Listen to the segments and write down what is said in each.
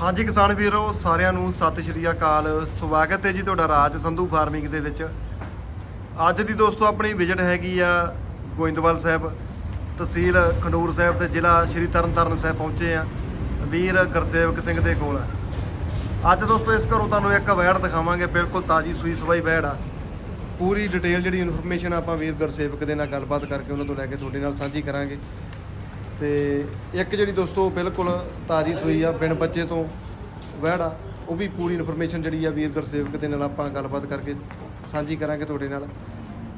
ਹਾਂਜੀ ਕਿਸਾਨ ਵੀਰੋ, ਸਾਰਿਆਂ ਨੂੰ ਸਤਿ ਸ਼੍ਰੀ ਅਕਾਲ। ਸਵਾਗਤ ਹੈ ਜੀ ਤੁਹਾਡਾ ਰਾਜ ਸੰਧੂ ਫਾਰਮਿੰਗ ਦੇ ਵਿੱਚ। ਅੱਜ ਦੀ ਦੋਸਤੋ, ਆਪਣੀ ਵਿਜ਼ਿਟ ਹੈਗੀ ਆ ਗੋਇੰਦਵਾਲ ਸਾਹਿਬ, ਤਹਿਸੀਲ ਖੰਡੂਰ ਸਾਹਿਬ ਤੇ ਜ਼ਿਲ੍ਹਾ ਸ਼੍ਰੀ ਤਰਨਤਾਰਨ ਸਾਹਿਬ ਪਹੁੰਚੇ ਆ। ਵੀਰ ਗੁਰਸੇਵਕ ਸਿੰਘ ਦੇ ਕੋਲ ਅੱਜ ਦੋਸਤੋ, ਇਸ ਘਰੋਂ ਤੁਹਾਨੂੰ ਇੱਕ ਵੈੜ ਦਿਖਾਵਾਂਗੇ, ਬਿਲਕੁਲ ਤਾਜੀ ਸੂਈ ਸਵਾਈ ਵੈੜ ਆ। ਪੂਰੀ ਡਿਟੇਲ ਜਿਹੜੀ ਇਨਫੋਰਮੇਸ਼ਨ ਆਪਾਂ ਵੀਰ ਗੁਰਸੇਵਕ ਦੇ ਨਾਲ ਗੱਲਬਾਤ ਕਰਕੇ ਉਹਨਾਂ ਤੋਂ ਲੈ ਕੇ ਤੁਹਾਡੇ ਨਾਲ ਸਾਂਝੀ ਕਰਾਂਗੇ। ਤੇ ਇੱਕ ਜਿਹੜੀ ਦੋਸਤੋ ਬਿਲਕੁਲ ਤਾਜੀ ਸੂਈ ਆ ਬਿਨ ਬੱਚੇ ਤੋਂ ਵਹਿੜ ਆ, ਉਹ ਵੀ ਪੂਰੀ ਇਨਫੋਰਮੇਸ਼ਨ ਜਿਹੜੀ ਆ ਵੀਰ ਗੁਰਸੇਵਕ ਦੇ ਨਾਲ ਆਪਾਂ ਗੱਲਬਾਤ ਕਰਕੇ ਸਾਂਝੀ ਕਰਾਂਗੇ ਤੁਹਾਡੇ ਨਾਲ।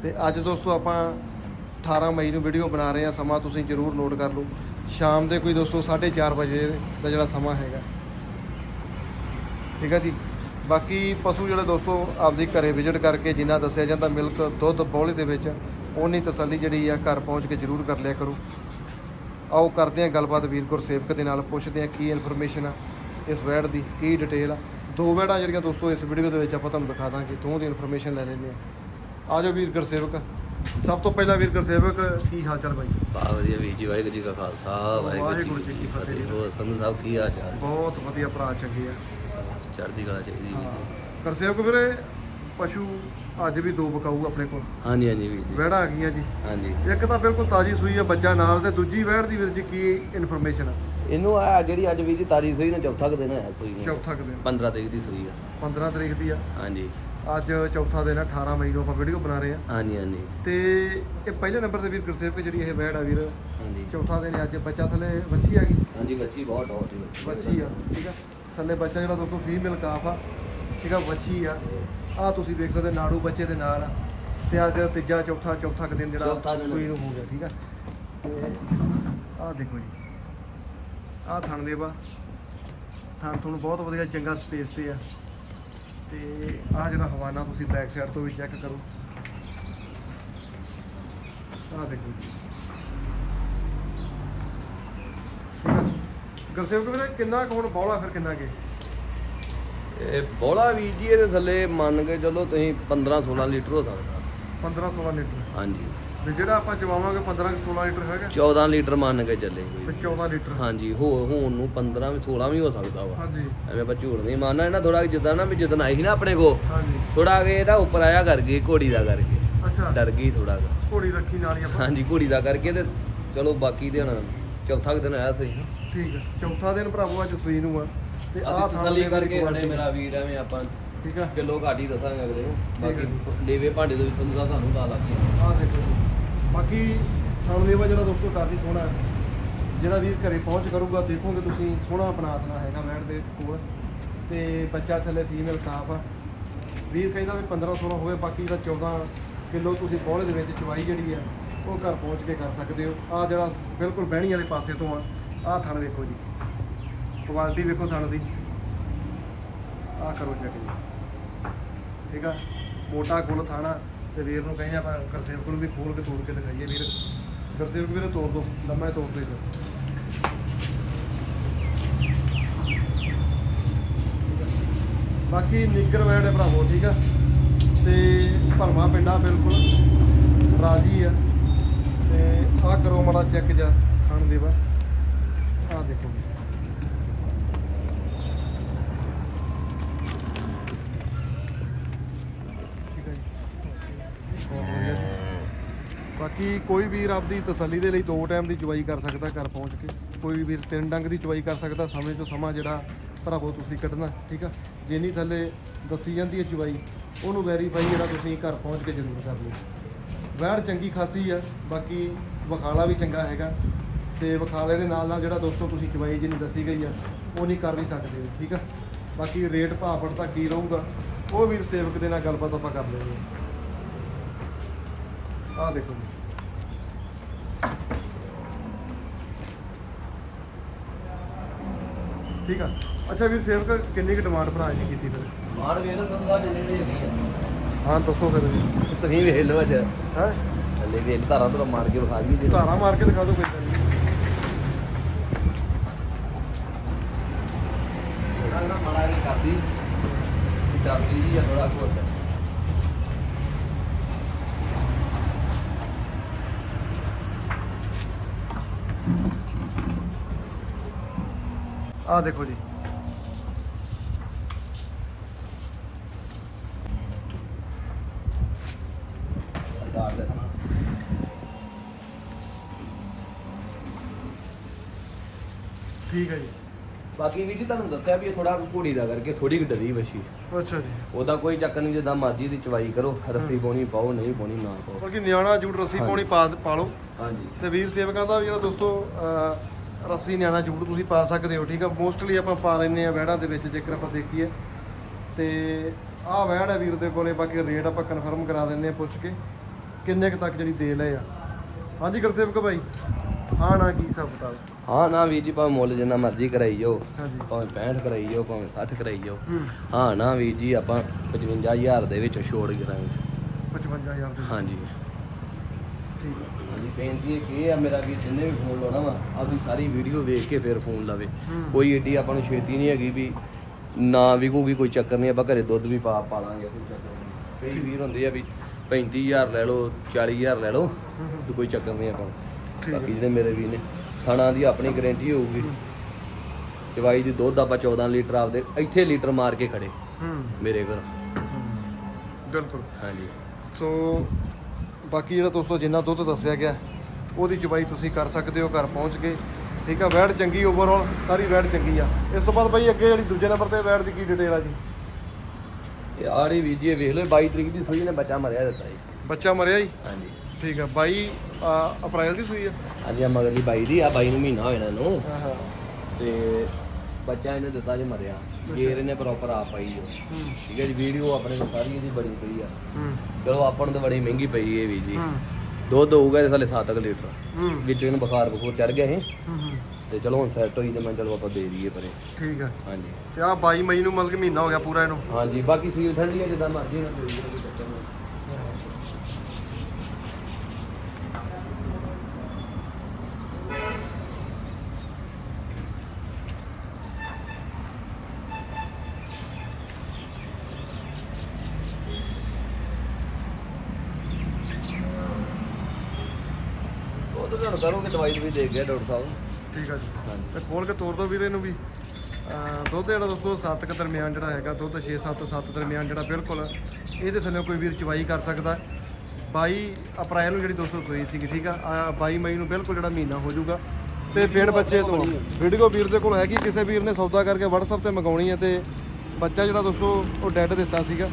ਤੇ ਅੱਜ ਦੋਸਤੋ ਆਪਾਂ 18 ਮਈ ਨੂੰ ਵੀਡੀਓ ਬਣਾ ਰਹੇ ਆ, ਸਮਾਂ ਤੁਸੀਂ ਜਰੂਰ ਨੋਟ ਕਰ ਲਓ। ਸ਼ਾਮ ਦੇ ਕੋਈ ਦੋਸਤੋ 4:30 ਵਜੇ ਦਾ ਜਿਹੜਾ ਸਮਾਂ ਹੈਗਾ। ਠੀਕ ਆ ਜੀ? ਬਾਕੀ ਪਸ਼ੂ ਜਿਹੜੇ ਦੋਸਤੋ ਆਪਦੇ ਘਰੇ ਵਿਜ਼ਿਟ ਕਰਕੇ ਜਿੰਨਾ ਦੱਸਿਆ ਜਾਂਦਾ, ਮਿਲਕ, ਦੁੱਧ ਬੋਲੇ ਦੇ ਵਿੱਚ ਉਨੀ ਤਸੱਲੀ ਜਿਹੜੀ ਆ ਘਰ ਪਹੁੰਚ ਕੇ ਜਰੂਰ ਕਰ ਲਿਆ ਕਰੋ। ਆਓ ਕਰਦੇ ਹਾਂ ਗੱਲਬਾਤ ਵੀਰ ਗੁਰਸੇਵਕ ਦੇ ਨਾਲ ਪੁੱਛਦੇ ਹਾਂ ਕੀ ਇਨਫੋਰਮੇਸ਼ਨ ਆ ਇਸ ਵੈੜ ਦੀ ਕੀ ਡਿਟੇਲ ਆ। ਦੋ ਵੈੜਾਂ ਜਿਹੜੀਆਂ ਦੋਸਤੋ ਇਸ ਵੀਡੀਓ ਦੇ ਵਿੱਚ ਆਪਾਂ ਤੁਹਾਨੂੰ ਦਿਖਾ ਦਾਂਗੇ ਦੋਹਾਂ ਦੀ ਇਨਫੋਰਮੇਸ਼ਨ ਲੈ ਲੈਂਦੇ ਆ ਆਜੋ ਵੀਰ ਗੁਰਸੇਵਕ। ਸਭ ਤੋਂ ਪਹਿਲਾਂ ਵੀਰ ਗੁਰਸੇਵਕ ਕੀ ਹਾਲ ਚਾਲ ਬਾਈ? ਬਾ ਵਧੀਆ ਵੀਰ ਜੀ ਵਾਹਿਗੁਰੂ ਜੀ ਕਾ ਖਾਲਸਾ ਵਾਹਿਗੁਰੂ ਜੀ ਕੀ ਫਤਿਹ। ਹੋਰ ਸੰਧੂ ਸਾਹਿਬ ਕੀ ਹਾਲ ਚਾਲ? ਬਹੁਤ ਵਧੀਆ ਭਰਾ ਚੰਗੇ ਆ। ਚੜ੍ਹਦੀ ਕਲਾ ਚਾਹੀਦੀ ਗੁਰਸੇਵਕ ਵੀਰੇ ਪਸ਼ੂ ਅੱਜ ਵੀ ਦੋ ਬਕਾਊ ਆਪਣੇ ਕੋਲ। ਹਾਂਜੀ ਹਾਂਜੀ ਵੀਰ ਜੀ। ਵੈੜਾਂ ਆ ਗਈਆਂ ਜੀ। ਹਾਂਜੀ। ਇੱਕ ਤਾਂ ਬਿਲਕੁਲ ਤਾਜੀ ਸੂਈ ਆ ਬੱਚਾ ਨਾਲ ਤੇ ਦੂਜੀ ਵੈੜ ਦੀ ਵੀਰ ਜੀ ਕੀ ਇਨਫੋਰਮੇਸ਼ਨ ਆ? ਇਹਨੂੰ ਆ ਜਿਹੜੀ ਅੱਜ ਵੀਰ ਜੀ ਤਾਰੀ ਸੂਈ ਨੇ ਚੌਥਾ ਕੁ ਦਿਨ ਹੈ ਸੂਈ ਨੂੰ। ਚੌਥਾ ਕੁ ਦਿਨ। 15 ਤਰੀਕ ਦੀ ਸੂਈ ਆ। 15 ਤਰੀਕ ਦੀ ਆ। ਹਾਂਜੀ। ਅੱਜ ਚੌਥਾ ਦਿਨ ਆ 18 ਮਈ ਨੂੰ ਆਪਾਂ ਵੀਡੀਓ ਬਣਾ ਰਹੇ ਆ। ਹਾਂਜੀ ਹਾਂਜੀ। ਤੇ ਇਹ ਪਹਿਲੇ ਨੰਬਰ ਤੇ ਵੀਰ ਗੁਰਸੇਵਕ ਜਿਹੜੀ ਇਹ ਵੈੜ ਆ ਵੀਰ ਹਾਂਜੀ। ਚੌਥਾ ਦਿਨ ਅੱਜ ਬੱਚਾ ਥੱਲੇ ਵੱਛੀ ਆ ਗਈ। ਹਾਂਜੀ ਬੱਚੀ ਬਹੁਤ ਟੌਪ ਦੀ ਵੱਛੀ ਆ ਠੀਕ ਆ। ਥੱਲੇ ਬੱਚਾ ਜਿਹੜਾ ਦੋਸਤੋ ਫੀਮੇਲ ਕਾਫ ਆ ਠੀਕ ਆ ਵੱਛੀ ਆ। ਆ ਤੁਸੀਂ ਦੇਖ ਸਕਦੇ ਨਾੜੂ ਬੱਚੇ ਦੇ ਨਾਲ ਆ। ਤੇ ਅੱਜ ਤੀਜਾ ਚੌਥਾ ਚੌਥਾ ਕੁ ਦਿਨ ਜਿਹੜਾ ਚੌਥਾ ਦਿਨ। ਸੂਈ ਨੂੰ ਹੋ ਗਿਆ ਠੀਕ ਆ? ਤੇ ਆ ਦੇਖੋ ਜੀ। ਆ ਥਣ ਦੇ ਵਾ ਥਣ ਤੁਹਾਨੂੰ ਬਹੁਤ ਵਧੀਆ ਚੰਗਾ ਸਪੇਸ ਤੇ ਆ। ਤੇ ਆ ਜਿਹੜਾ ਹਵਾਨਾ ਤੁਸੀਂ ਬੈਕ ਸਾਈਡ ਤੋਂ ਵੀ ਚੈੱਕ ਕਰੋ। ਆ ਦੇਖੋ ਜੀ। ਗੁਰਸੇਵਕ ਵੀਰੇ ਕਿੰਨਾ ਕੁ ਹੁਣ ਬੌਲਾ ਫਿਰ ਕਿੰਨਾ ਕੇ? ਇਹ ਬੋਲਾ ਵੀਰ ਜੀ ਇਹਦੇ ਥੱਲੇ ਮੰਨ ਕੇ ਚਲੋ ਤੁਸੀਂ 15 16 ਲੀਟਰ ਹੋ ਸਕਦਾ। 15 16 ਲੀਟਰ। ਹਾਂਜੀ। ਤੇ ਜਿਹੜਾ ਆਪਾਂ ਚਵਾਵਾਂਗੇ 15 ਕੁ 16 ਲੀਟਰ ਹੈਗਾ? 14 ਲੀਟਰ ਮੰਨ ਕੇ ਚੱਲੇ ਤੇ ਕੋਈ 14 ਲੀਟਰ। ਹਾਂਜੀ ਹੋ ਹੁਣ ਨੂੰ 15 ਵੀ 16 ਵੀ ਹੋ ਸਕਦਾ ਵਾ। ਹਾਂਜੀ। ਐਵੇਂ ਆਪਾਂ ਝੂਠ ਨਹੀਂ ਮਾਰਨਾ ਇਹਨਾਂ ਥੋੜਾ ਜਿੱਦਾਂ ਨਾ ਵੀ ਜਿੱਦਣ ਆਈ ਸੀ ਨਾ ਆਪਣੇ ਕੋ ਹਾਂਜੀ। ਥੋੜਾ ਕਿ ਇਹਦਾ ਉੱਪਰ ਆਇਆ ਕਰ ਗਈ ਘੋੜੀ ਦਾ ਕਰਕੇ। ਅੱਛਾ। ਡਰ ਗਈ ਥੋੜਾ ਘੋੜੀ ਰੱਖੀ ਨਾਲ ਹੀ ਆਪਾਂ। ਹਾਂਜੀ ਘੋੜੀ ਦਾ ਕਰਕੇ ਤੇ ਚਲੋ ਬਾਕੀ ਦੇ ਹੁਣ ਚੌਥਾ ਦਿਨ ਆਇਆ ਸਹੀ ਠੀਕ ਹੈ। ਚੌਥਾ ਦਿਨ ਭਰਾਵੋ ਅੱਜ ਸੂਈ ਨੂੰ ਆ। ਤੇ ਆਹ ਆਹ ਤਸੱਲੀ ਕਰਕੇ ਹਣੇ ਮੇਰਾ ਵੀਰ ਐਵੇਂ ਆਪਾਂ ਠੀਕ ਆ। ਕਿਲੋ ਘਾਟੀ ਦੱਸਾਂਗੇ ਅਗਲੇ ਨੂੰ। ਠੀਕ ਬਾਕੀ ਲੇਵੇ ਭਾਂਡੇ ਦੇ ਵਿੱਚ ਸੰਧੂ ਸਾਹਿਬ ਤੁਹਾਨੂੰ ਪਤਾ ਲੱਗ ਗਿਆ। ਆਹ ਦੇਖੋ ਜੀ। ਬਾਕੀ ਥਣ ਲੇਵਾ ਜਿਹੜਾ ਦੋਸਤੋ ਕਾਫੀ ਸੋਹਣਾ ਹੈ। ਜਿਹੜਾ ਵੀਰ ਘਰੇ ਪਹੁੰਚ ਕਰੂਗਾ ਦੇਖੋਗੇ ਤੁਸੀਂ ਸੋਹਣਾ ਬਨਾਤਨਾ ਹੈਗਾ ਬੈਠ ਦੇ ਕੋਲ। ਤੇ ਬੱਚਾ ਥੱਲੇ ਫੀਮੇਲ ਕਾਫ ਆ। ਵੀਰ ਕਹਿੰਦਾ ਵੀ 15 16 ਹੋਵੇ ਬਾਕੀ ਜਿਹੜਾ 14 ਕਿਲੋ ਤੁਸੀਂ ਬੋਲੇ ਦੇ ਵਿੱਚ ਚਵਾਈ ਜਿਹੜੀ ਆ ਉਹ ਘਰ ਪਹੁੰਚ ਕੇ ਕਰ ਸਕਦੇ ਹੋ। ਆ ਜਿਹੜਾ ਬਿਲਕੁਲ ਬਹਿਣੀ ਵਾਲੇ ਪਾਸੇ ਤੋਂ ਆ ਆਹ ਥਣ ਵੇਖੋ ਜੀ। ਕੁਆਲਿਟੀ ਵੇਖੋ ਥਣ ਦੀ। ਆਹ ਕਰੋ ਚੈੱਕ ਜੀ। ਠੀਕ ਆ? ਮੋਟਾ ਗੁੱਲ ਥਾਣਾ ਤੇ ਵੀਰ ਨੂੰ ਕਹਿੰਦੇ ਆਪਾਂ ਕਰਸੇਵ ਨੂੰ ਵੀ ਖੋਲ ਕੇ ਤੋੜ ਕੇ ਦਿਖਾਈਏ ਵੀਰ। ਗੁਰਸੇਵਕ ਵੀਰ ਤੋੜ ਦੋ, ਲੰਮਾ ਤੋੜ ਦੇ ਬਾਕੀ ਨਿੱਗਰ ਵੈੜ ਹੈ ਭਰਾਵੋ, ਠੀਕ ਆ? ਤੇ ਭਰਮਾ ਪਿੰਡਾ ਬਿਲਕੁਲ ਰਾਜੀ ਆ। ਤੇ ਆਹ ਕਰੋ ਮਾੜਾ ਚੈੱਕ ਜਾ ਖਾਣ ਦੇ ਵਾ। ਆਹ ਦੇਖੋ ਜੀ ਠੀਕ ਹੈ ਜੀ ਬਹੁਤ ਵਧੀਆ ਜੀ। ਬਾਕੀ ਕੋਈ ਵੀਰ ਆਪਦੀ ਤਸੱਲੀ ਦੇ ਲਈ ਦੋ ਟਾਈਮ ਦੀ ਚੁਆਈ ਕਰ ਸਕਦਾ ਘਰ ਪਹੁੰਚ ਕੇ। ਕੋਈ ਵੀ ਵੀਰ ਤਿੰਨ ਡੰਗ ਦੀ ਚੁਆਈ ਕਰ ਸਕਦਾ, ਸਮੇਂ ਤੋਂ ਸਮਾਂ ਜਿਹੜਾ ਭਰਾਵੋ ਤੁਸੀਂ ਕੱਢਣਾ, ਠੀਕ ਆ? ਜਿੰਨੀ ਥੱਲੇ ਦੱਸੀ ਜਾਂਦੀ ਹੈ ਚੁਆਈ, ਉਹਨੂੰ ਵੈਰੀਫਾਈ ਜਿਹੜਾ ਤੁਸੀਂ ਘਰ ਪਹੁੰਚ ਕੇ ਜ਼ਰੂਰ ਕਰ ਲਓ। ਵੈੜ ਚੰਗੀ ਖਾਸੀ ਆ, ਬਾਕੀ ਵਖਾਲਾ ਵੀ ਚੰਗਾ ਹੈਗਾ। ਤੇ ਵਖਾਲੇ ਦੇ ਨਾਲ ਨਾਲ ਜਿਹੜਾ ਦੋਸਤੋ ਤੁਸੀਂ ਚੁਆਈ ਜਿੰਨੀ ਦੱਸੀ ਗਈ ਆ, ਉਹ ਨਹੀਂ ਕਰ ਵੀ ਸਕਦੇ, ਠੀਕ ਆ? ਬਾਕੀ ਰੇਟ ਭਾਅ ਦਾ ਕੀ ਰਹੂਗਾ, ਉਹ ਵੀਰ ਸੇਵਕ ਦੇ ਨਾਲ ਗੱਲਬਾਤ ਆਪਾਂ ਕਰ ਲੈਂਦੇ ਹਾਂ। ਆਹ ਦੇਖੋ ਜੀ। ਠੀਕ ਆ। ਅੱਛਾ ਵੀਰ ਸੇਵਕ ਕਿੰਨੀ ਕੁ ਡਿਮਾਂਡ ਭਰਾ ਜੀ ਕੀਤੀ ਫਿਰ? ਮਾਰ ਵੇਖ ਲਓ ਸਾਹਿਬ ਜਿੰਨੇ ਦੀ ਹੈਗੀ ਹਾਂ ਦੱਸੋ ਫਿਰ ਜੀ। ਆ ਤੁਸੀਂ ਵੇਖ ਲਓ ਅੱਜ। ਹੈ? ਥੱਲੇ ਵੇਖ ਧਾਰਾਂ ਤੋਂ ਮਾਰ ਕੇ ਵਿਖਾ ਦਈਏ ਜੀ। ਧਾਰਾ ਮਾਰ ਕੇ ਦਿਖਾ ਦਿਓ ਕੋਈ ਗੱਲ ਨਹੀਂ। ਥੋੜਾ ਨਾ ਮਾੜਾ ਕੇ ਕਰਦੀ। ਡਰਦੀ ਜੀ ਆ ਥੋੜਾ ਕੋਟ ਆਹ ਦੇਖੋ ਜੀ। ਠੀਕ ਹੈ ਜੀ। ਬਾਕੀ ਵੀਰ ਜੀ ਤੁਹਾਨੂੰ ਦੱਸਿਆ ਵੀ ਇਹ ਥੋੜਾ ਘੋੜੀ ਦਾ ਕਰਕੇ ਥੋੜੀ ਡਰੀ ਵਸ਼ੀ ਅੱਛਾ ਜੀ। ਉਹਦਾ ਕੋਈ ਚੱਕਰ ਨਹੀਂ ਜਿੱਦਾਂ ਮਰਜ਼ੀ ਦੀ ਚਵਾਈ ਕਰੋ ਰੱਸੀ ਪਾਉਣੀ ਪਾਓ ਨਹੀਂ ਪਾਉਣੀ ਨਾ ਪਾਓ। ਬਾਕੀ ਨਿਆਣਾ ਜੂੜ ਰੱਸੀ ਪਾਉਣੀ ਪਾ ਲਓ। ਹਾਂਜੀ। ਤੇ ਵੀਰ ਸੇਵਕਾਂ ਦਾ ਵੀ ਜਿਹੜਾ ਦੋਸਤੋ ਅਹ, ਰੱਸੀ ਨਿਆਣਾ ਜੂੜ ਤੁਸੀਂ ਪਾ ਸਕਦੇ ਹੋ ਠੀਕ ਆ? ਮੋਸਟਲੀ ਆਪਾਂ ਪਾ ਲੈਂਦੇ ਆ ਵਹਿੜਾਂ ਦੇ ਵਿੱਚ ਜੇਕਰ ਆਪਾਂ ਦੇਖੀਏ। ਤੇ ਆਹ ਵਹਿੜ ਹੈ ਵੀਰ ਦੇ ਕੋਲੇ ਬਾਕੀ ਰੇਟ ਆਪਾਂ ਕਨਫਰਮ ਕਰਾ ਦਿੰਦੇ ਆ ਪੁੱਛ ਕੇ ਕਿੰਨੇ ਕੁ ਤੱਕ ਜਿਹੜੀ ਦੇ ਲਏ ਆ। ਹਾਂਜੀ ਗੁਰਸੇਵਕ ਭਾਈ ਹਾਂ ਨਾ ਕੀ ਹਿਸਾਬ ਕਿਤਾਬ ਹਾਂ ਨਾ ਵੀਰ ਜੀ ਭਾਵੇਂ ਮੁੱਲ ਜਿੰਨਾ ਮਰਜ਼ੀ ਕਰਾਈ ਜਾਓ ਹਾਂਜੀ। ਭਾਵੇਂ 65 ਕਰਾਈ ਜਾਓ ਭਾਵੇਂ 60 ਕਰਾਈ ਜਾਓ। ਹੂੰ। ਨਾ ਵੀਰ ਜੀ ਆਪਾਂ 55000 ਦੇ ਵਿੱਚ ਛੋੜ ਕਰਾਂਗੇ। 55000 ਦੇ ਹਾਂਜੀ। ਹਾਂਜੀ ਬੇਨਤੀ ਇਹ ਕੀ ਆ ਮੇਰਾ ਵੀਰ ਜਿੰਨੇ ਵੀ ਫੋਨ ਲਾਉਣਾ ਵਾ ਆਪਦੀ ਸਾਰੀ ਵੀਡੀਓ ਵੇਖ ਕੇ ਫਿਰ ਫੋਨ ਲਾਵੇ। ਹੂੰ। ਕੋਈ ਏਡੀ ਆਪਾਂ ਨੂੰ ਛੇਤੀ ਨਹੀਂ ਹੈਗੀ ਵੀ ਨਾ ਵਿਕੂਗੀ ਕੋਈ ਚੱਕਰ ਨਹੀਂ ਆਪਾਂ ਘਰੇ ਦੁੱਧ ਵੀ ਪਾ ਪਾ ਲਾਂਗੇ ਕੋਈ ਚੱਕਰ ਨਹੀਂ। ਕਈ ਵੀਰ ਹੁੰਦੇ ਆ ਵੀ 35000 ਲੈ ਲਓ 40000 ਲੈ ਲਓ ਹੂੰ ਹੂੰ। ਤੇ ਕੋਈ ਚੱਕਰ ਨਹੀਂ ਆਪਾਂ ਨੂੰ। ਠੀਕ ਹੈ। ਬਾਕੀ ਜਿਹੜੇ ਮੇਰੇ ਵੀਰ ਨੇ ਖਾਣਾ ਦੀ ਆਪਣੀ ਗਾਰੰਟੀ ਹੋਊਗੀ। ਦਵਾਈ ਦੀ ਦੁੱਧ ਆਪਾਂ 14 ਲੀਟਰ ਆਪਦੇ ਇੱਥੇ ਲੀਟਰ ਮਾਰ ਕੇ ਖੜੇ ਮੇਰੇ ਘਰ। ਹੂੰ। ਬਿਲਕੁਲ। ਹਾਂਜੀ। ਸੋ ਬਾਕੀ ਜਿਹੜਾ ਦੋਸਤੋ ਜਿੰਨਾ ਦੁੱਧ ਦੱਸਿਆ ਗਿਆ ਉਹਦੀ ਚੁਬਾਈ ਤੁਸੀਂ ਕਰ ਸਕਦੇ ਹੋ ਘਰ ਪਹੁੰਚ ਕੇ। ਠੀਕ ਆ ਵੈੜ ਚੰਗੀ ਓਵਰਆਲ ਸਾਰੀ ਵੈੜ ਚੰਗੀ ਆ। ਇਸ ਤੋਂ ਬਾਅਦ ਬਾਈ ਅੱਗੇ ਜਿਹੜੀ ਦੂਜੇ ਨੰਬਰ ਤੇ ਵੈੜ ਦੀ ਕੀ ਡਿਟੇਲ ਆ ਜੀ? ਇਹ ਆੜੀ ਵੀਰ ਜੀ ਵੇਖ ਲਓ 22 ਤਰੀਕ ਦੀ ਸੂਈ ਨੇ ਬੱਚਾ ਮਰਿਆ ਦਿੱਤਾ ਜੀ। ਬੱਚਾ ਮਰਿਆ ਜੀ? ਹਾਂਜੀ। ਠੀਕ ਆ 22 ਆ, ਅਪ੍ਰੈਲ ਦੀ ਸੂਈ ਆ? ਹਾਂਜੀ ਆ ਮਗਰਲੀ 22 ਦੀ ਆ 22 ਨੂੰ ਮਹੀਨਾ ਹੋਇਆ ਇਹਨਾਂ ਨੂੰ। ਹਾਂ ਹਾਂ। ਤੇ ਬੱਚਾ ਇਹਨੇ ਦਿੱਤਾ ਜੇ ਮਰਿਆ। ਗੇਰ ਇਹਨੇ ਪ੍ਰੋਪਰ ਆ ਪਾਈ ਜੋ ਹੂੰ। ਠੀਕ ਹੈ ਜੀ ਵੀਡੀਓ ਆਪਣੇ ਕੋਲ ਸਾਰੀ ਇਹਦੀ ਬੜੀ ਪਈ ਆ। ਹੂੰ। ਚਲੋ ਆਪਾਂ ਨੂੰ ਤਾਂ ਬੜੀ ਮਹਿੰਗੀ ਪਈ ਇਹ ਵੀ ਜੀ। ਹੂੰ। ਦੁੱਧ ਹੋਊਗਾ ਤੇ ਸਾਲੇ 7 ਲੀਟਰ। ਹੂੰ। ਵਿੱਚ ਇਹਨੂੰ ਬੁਖਾਰ ਬਖੂਰ ਚੜ ਗਿਆ ਇਹ। ਹੂੰ, ਹੂੰ। ਤੇ ਚਲੋ ਹੁਣ ਸੈੱਟ ਹੋਈ ਤੇ ਮੈਂ ਚਲੋ ਆਪਾਂ ਦੇ ਦਈਏ ਪਰੇ। ਠੀਕ ਆ। ਹਾਂਜੀ। ਤੇ ਆ 22 ਮਈ ਨੂੰ ਮਤਲਬ ਮਹੀਨਾ ਹੋ ਗਿਆ ਪੂਰਾ ਇਹਨੂੰ। ਹਾਂਜੀ ਬਾਕੀ ਸੀਲ ਠੰਡੀ ਆ ਜਿੱਦਾਂ ਮਰਜ਼ੀ ਨਾ ਕੋਈ ਚੱਕਰ ਨਹੀਂ ਉਹ ਤਾਂ ਤੁਹਾਨੂੰ ਕਰੋਗੇ ਦਵਾਈ ਵੀ ਦੇ ਗਿਆ ਡਾਕਟਰ ਸਾਹਿਬ। ਠੀਕ ਆ ਜੀ। ਤੇ ਖੋਲ ਕੇ ਤੋਰ ਦੋ ਵੀਰੇ ਨੂੰ ਵੀ। ਅਹ ਦੁੱਧ ਜਿਹੜਾ ਦੋਸਤੋ 7 ਕ ਦਰਮਿਆਨ ਜਿਹੜਾ ਹੈਗਾ ਦੁੱਧ 6 7 7 ਦਰਮਿਆਨ ਜਿਹੜਾ ਬਿਲਕੁਲ ਇਹਦੇ ਥੱਲੇ ਕੋਈ ਵੀਰ ਚਵਾਈ ਕਰ ਸਕਦਾ। ਹੈ। 22 ਅਪ੍ਰੈਲ ਨੂੰ ਜਿਹੜੀ ਦੋਸਤੋ ਸੋਈ ਸੀਗੀ ਠੀਕ ਆ ਆਹ 22 ਮਈ ਨੂੰ ਬਿਲਕੁਲ ਜਿਹੜਾ ਮਹੀਨਾ ਹੋ ਜਾਊਗਾ। ਤੇ ਪਿੰਡ ਬੱਚੇ ਤੋਂ ਵੀਡੀਓ ਵੀਰ ਦੇ ਕੋਲ ਹੈਗੀ ਕਿਸੇ ਵੀਰ ਨੇ ਸੌਦਾ ਕਰਕੇ WhatsApp ਤੇ ਮੰਗਾਉਣੀ ਹੈ ਤੇ ਬੱਚਾ ਜਿਹੜਾ ਦੋਸਤੋ ਉਹ ਡੈਡ ਦਿੱਤਾ ਸੀਗਾ।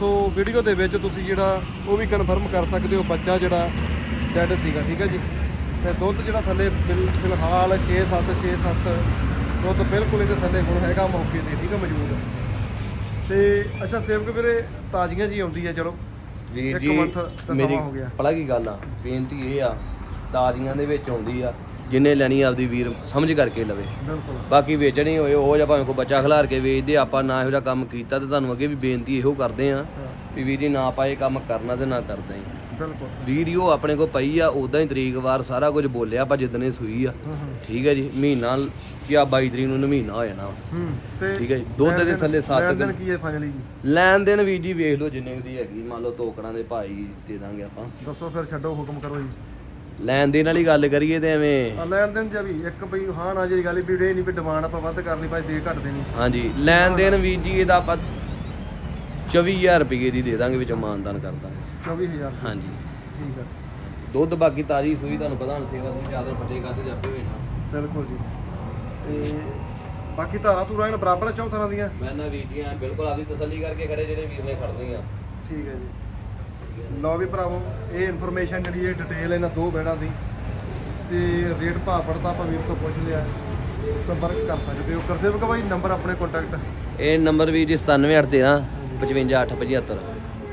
ਸੋ ਵੀਡੀਓ ਦੇ ਵਿੱਚ ਤੁਸੀਂ ਜਿਹੜਾ ਉਹ ਵੀ ਕਨਫਰਮ ਕਰ ਸਕਦੇ ਹੋ ਬੱਚਾ ਜਿਹੜਾ ਡੈਡ ਸੀਗਾ ਠੀਕ ਹੈ ਜੀ। ਤੇ ਦੁੱਧ ਜਿਹੜਾ ਥੱਲੇ ਫਿਲ- ਫਿਲਹਾਲ 6 7 6 7 ਦੁੱਧ ਬਿਲਕੁਲ ਇਹਦੇ ਥੱਲੇ ਹੁਣ ਹੈਗਾ ਮੌਕੇ ਤੇ ਠੀਕ ਹੈ ਮੌਜੂਦ ਤੇ ਅੱਛਾ ਸੇਵਕ ਵੀਰੇ ਤਾਜ਼ੀਆਂ ਜੀ ਆਉਂਦੀ ਹੈ ਚਲੋ। ਵੀਰ ਇੱਕ ਜੀ month ਦਾ ਸਮਾਂ ਮੇਰੀ ਹੋ ਗਿਆ। ਪਤਾ ਕੀ ਗੱਲ ਆ ਬੇਨਤੀ ਇਹ ਆ ਤਾਜ਼ੀਆਂ ਦੇ ਵਿੱਚ ਆਉਂਦੀ ਆ ਜਿੰਨੇ ਲੈਣੀ ਆਪਦੀ ਵੀਰ ਸਮਝ ਕਰਕੇ ਲਵੇ। ਬਿਲਕੁਲ। ਬਾਕੀ ਵੇਚਣੀ ਹੋਏ ਉਹ ਜਾਂ ਭਾਵੇਂ ਕੋਈ ਬੱਚਾ ਖਿਲਾਰ ਕੇ ਵੇਚਦੇ ਆਪਾਂ ਨਾ ਇਹੋ ਜਿਹਾ ਕੰਮ ਕੀਤਾ ਤੇ ਤੁਹਾਨੂੰ ਅੱਗੇ ਵੀ ਬੇਨਤੀ ਇਹੋ ਕਰਦੇ ਆ ਹਾਂ। ਵੀ ਵੀਰ ਜੀ ਨਾ ਆਪਾਂ ਇਹ ਕੰਮ ਕਰਨਾ ਤੇ ਨਾ ਕਰਦਾ ਹੀ ਵੀਡੀਓ ਆਪਣੇ ਕੋਲ ਪਈ ਆ ਉਦਾਂ ਹੀ ਤਰੀਕ ਵਾਰ ਸਾਰਾ ਕੁਝ ਬੋਲਿਆ ਆਪਾਂ ਜਿੱਦਣੇ ਸੂਈ ਆ। ਠੀਕ ਹੈ ਜੀ ਮਹੀਨਾ ਕਿਆ 22 ਤਰੀਕ ਨੂੰ ਮਹੀਨਾ ਹੋ ਜਾਣਾ। ਹੂੰ ਤੇ ਠੀਕ ਹੈ ਜੀ, ਦੁੱਧ ਦੇ ਥੱਲੇ ਦੇਣ- ਸੱਤ ਲੈਣ ਦੇਣ। ਕੀ ਹੈ ਫਾਈਨਲੀ ਜੀ? ਲੈਣ ਦੇਣ ਵੀਰ ਜੀ ਵੇਖ ਲਓ ਜਿੰਨੇ ਦੀ ਹੈਗੀ ਮੰਨ ਲਓ ਤੋਕੜਾਂ ਦੇ ਭਾਈ ਦੇ ਦਾਂਗੇ ਆਪਾਂ। ਦੱਸੋ ਫਿਰ ਛੱਡੋ ਹੁਕਮ ਕਰੋ ਜੀ। ਲੈਣ ਦੇਣ ਵਾਲੀ ਗੱਲ ਕਰੀਏ ਤੇ ਐਵੇਂ। ਲੈਣ ਦੇਣ ਜਾਂ ਵੀ ਇੱਕ ਬਈ ਹਾਂ ਨਾ ਜਿਹੜੀ ਗੱਲ ਵੀ ਇਹ ਨਹੀਂ ਵੀ ਡਿਮਾਂਡ ਆਪਾਂ ਵੱਧ ਕਰਨੀ ਭਾਈ ਦੇ ਘੱਟ ਦੇਣੀ। ਹਾਂਜੀ ਲੈਣ ਦੇਣ ਵੀਰ ਜੀ ਇਹਦਾ ਆਪਾਂ 24000 ਰੁਪਏ ਦੀ ਦੇ ਦਾਂਗੇ ਵਿੱਚ ਮਾਨਦਾਨ ਕਰ ਦਾਂਗੇ 24000 ਹਾਂਜੀ। ਠੀਕ ਆ। ਦੁੱਧ ਬਾਕੀ ਤਾਜੀ ਸੂਈ ਤੁਹਾਨੂੰ ਪਤਾ ਹੁਣ ਸੇਵਾ ਸੁਈ ਜ਼ਿਆਦਾ ਫੱਟੇ ਕਰਦੇ ਜਾਂਦੇ ਹੋਏ ਨਾ। ਬਿਲਕੁਲ ਜੀ। ਤੇ ਬਾਕੀ ਧਾਰਾ ਧੂਰਾ ਇਹਨਾਂ ਬਰਾਬਰ ਆ ਚੌਥਾਂ ਦੀਆਂ? ਮੈਂ ਨਾ ਐਂ ਬਿਲਕੁਲ ਆਪਦੀ ਤਸੱਲੀ ਕਰਕੇ ਖੜੇ ਜਿਹੜੇ ਵੀਰ ਨੇ ਖੜਦੀਆਂ ਠੀਕ ਹੈ ਜੀ। ਲਓ ਵੀ ਭਰਾਵੋ ਇਹ ਇਨਫੋਰਮੇਸ਼ਨ ਜਿਹੜੀ ਇਹ ਡਿਟੇਲ ਇਹਨਾਂ ਦੋ ਬੈੜਾਂ ਦੀ। ਤੇ ਰੇਟ ਭਾਅ ਪੜਤਾ ਆਪਾਂ ਵੀਰ ਤੋਂ ਪੁੱਛ ਲਿਆ। ਸੰਪਰਕ ਕਰ ਸਕਦੇ ਹੋ। ਗੁਰਸੇਵਕ ਭਾਈ ਨੰਬਰ ਆਪਣੇ ਕੰਟੈਕਟ ਇਹ ਨੰਬਰ ਵੀਰ ਜੀ 97813 55875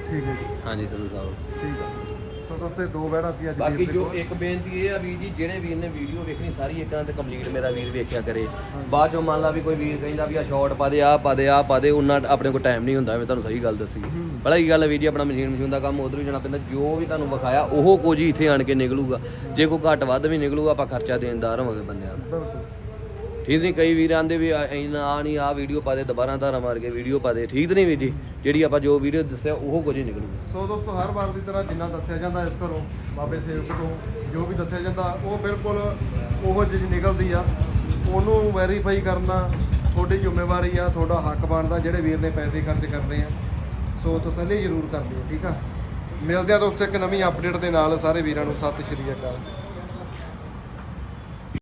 ਠੀਕ ਹੈ ਜੀ। ਹਾਂਜੀ ਸੰਧੂ ਸਾਹਿਬ ਠੀਕ ਆ ਸੋ ਦੋਸਤੇ ਦੋ ਬੈੜਾਂ ਸੀ ਅੱਜ ਬਾਕੀ ਵੀਰ ਦੇ ਜੋ ਕੋਲ ਇੱਕ ਬੇਨਤੀ ਇਹ ਆ ਵੀਰ ਜੀ ਜਿਹੜੇ ਵੀਰ ਨੇ ਵੀਡੀਓ ਵੇਖਣੀ ਸਾਰੀ ਇੱਕਾਂ ਤੇ ਕੰਪਲੀਟ ਮੇਰਾ ਵੀਰ ਵੇਖਿਆ ਕਰੇ। ਬਾਅਦ ਚੋਂ ਮੰਨ ਲਾ ਵੀ ਕੋਈ ਵੀਰ ਕਹਿੰਦਾ ਵੀ ਆ ਸ਼ਾਰਟ ਪਾ ਦੇ ਆ ਪਾ ਦੇ ਆ ਪਾ ਦੇ ਉਹਨਾਂ ਆਪਣੇ ਕੋਲ ਟਾਈਮ ਨਹੀਂ ਹੁੰਦਾ ਮੈਂ ਤੁਹਾਨੂੰ ਸਹੀ ਗੱਲ ਦੱਸੀ। ਪਹਿਲਾਂ ਕੀ ਗੱਲ ਹੈ ਵੀਰ ਜੀ ਆਪਣਾ ਮਸ਼ੀਨ ਮਸ਼ੀਨ ਦਾ ਕੰਮ ਉਧਰ ਹੀ ਜਾਣਾ ਪੈਂਦਾ ਜੋ ਵੀ ਤੁਹਾਨੂੰ ਵਿਖਾਇਆ ਉਹ ਕੁਝ ਹੀ ਇੱਥੇ ਆਣ ਕੇ ਨਿਕਲੂਗਾ। ਜੇ ਕੋਈ ਘੱਟ ਵੱਧ ਵੀ ਨਿਕਲੂਗਾ ਆਪਾਂ ਖਰਚਾ ਦੇਣਦਾਰ ਹੋਵਾਂਗੇ ਬੰਦਿਆਂ ਦਾ। ਬਿਲਕੁਲ। ਠੀਕ ਨਹੀਂ ਕਈ ਵੀਰ ਆਂਦੇ ਵੀ ਇੰਨਾ ਆ ਨਹੀਂ ਆ ਵੀਡੀਓ ਪਾ ਦੇ, ਦੁਬਾਰਾ ਧਾਰਾ ਮਾਰ ਕੇ ਵੀਡੀਓ ਪਾ ਦੇ। ਠੀਕ ਨਹੀਂ ਵੀਰ ਜੀ? ਜਿਹੜੀ ਆਪਾਂ ਜੋ ਵੀਡੀਓ ਦੱਸਿਆ, ਉਹ ਕੁਝ ਹੀ ਸੋ ਦੋਸਤੋ, ਹਰ ਵਾਰ ਦੀ ਤਰ੍ਹਾਂ ਜਿੰਨਾ ਦੱਸਿਆ ਜਾਂਦਾ ਇਸ ਘਰੋਂ, ਬਾਬੇ ਸੇਵਕ ਤੋਂ, ਜੋ ਵੀ ਦੱਸਿਆ ਜਾਂਦਾ, ਉਹ ਬਿਲਕੁਲ ਉਹੋ ਜਿਹੀ ਨਿਕਲਦੀ ਆ। ਉਹਨੂੰ ਵੈਰੀਫਾਈ ਕਰਨਾ ਤੁਹਾਡੀ ਜ਼ਿੰਮੇਵਾਰੀ ਆ, ਤੁਹਾਡਾ ਹੱਕ ਬਣਦਾ, ਜਿਹੜੇ ਵੀਰ ਨੇ ਪੈਸੇ ਖਰਚ ਕਰਨੇ ਆ। ਸੋ ਤਸੱਲੀ ਜ਼ਰੂਰ ਕਰ ਲਿਓ ਠੀਕ ਆ? ਮਿਲਦੇ ਆ ਦੋਸਤੋ ਇੱਕ ਨਵੀਂ ਅਪਡੇਟ ਦੇ ਨਾਲ, ਸਾਰੇ ਵੀਰਾਂ ਨੂੰ ਸਤਿ ਸ਼੍ਰੀ ਅਕਾਲ।